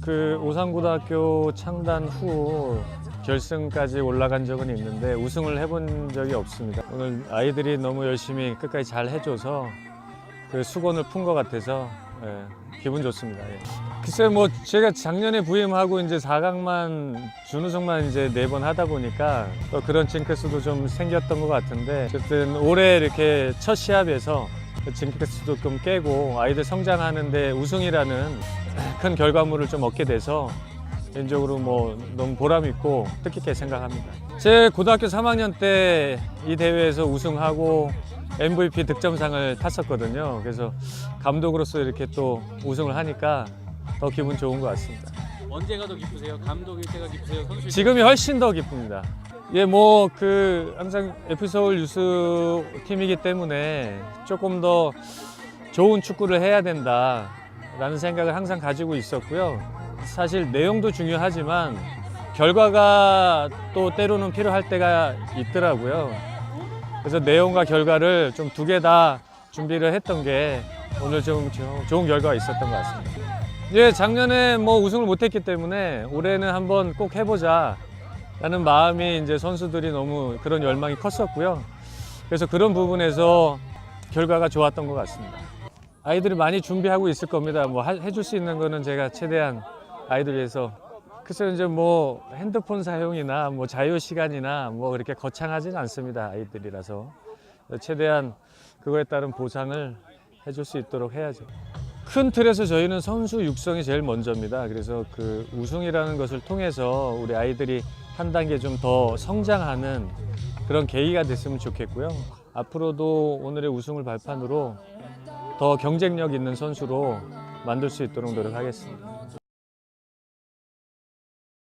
그 오산고등학교 창단 후 결승까지 올라간 적은 있는데 우승을 해본 적이 없습니다. 오늘 아이들이 너무 열심히 끝까지 잘 해줘서 그 수건을 푼 것 같아서 예, 기분 좋습니다. 예. 글쎄 뭐 제가 작년에 부임하고 이제 4강만 준우승만 이제 네 번 하다 보니까 또 그런 징크스도 좀 생겼던 것 같은데 어쨌든 올해 이렇게 첫 시합에서 그 징크스도 좀 깨고 아이들 성장하는데 우승이라는 큰 결과물을 좀 얻게 돼서 개인적으로 뭐 너무 보람 있고 뜻깊게 생각합니다. 제 고등학교 3학년 때 이 대회에서 우승하고 MVP 득점상을 탔었거든요. 그래서 감독으로서 이렇게 또 우승을 하니까 더 기분 좋은 것 같습니다. 언제가 더 기쁘세요? 감독일 때가 기쁘세요? 선수일 지금이 훨씬 더 기쁩니다. 예, 뭐 그 항상 F서울 유스 팀이기 때문에 조금 더 좋은 축구를 해야 된다 라는 생각을 항상 가지고 있었고요. 사실 내용도 중요하지만 결과가 또 때로는 필요할 때가 있더라고요. 그래서 내용과 결과를 좀 두 개 다 준비를 했던 게 오늘 좀 조- 좋은 결과가 있었던 것 같습니다. 예, 작년에 뭐 우승을 못했기 때문에 올해는 한번 꼭 해보자. 라는 마음이 이제 선수들이 너무 그런 열망이 컸었고요. 그래서 그런 부분에서 결과가 좋았던 것 같습니다. 아이들이 많이 준비하고 있을 겁니다. 뭐 하- 해줄 수 있는 거는 제가 최대한 아이들 위해서 글쎄요 이제 뭐 핸드폰 사용이나 뭐 자유 시간이나 뭐 그렇게 거창하지는 않습니다. 아이들이라서 최대한 그거에 따른 보상을 해줄 수 있도록 해야죠. 큰 틀에서 저희는 선수 육성이 제일 먼저입니다. 그래서 그 우승이라는 것을 통해서 우리 아이들이 한 단계 좀 더 성장하는 그런 계기가 됐으면 좋겠고요. 앞으로도 오늘의 우승을 발판으로 더 경쟁력 있는 선수로 만들 수 있도록 노력하겠습니다.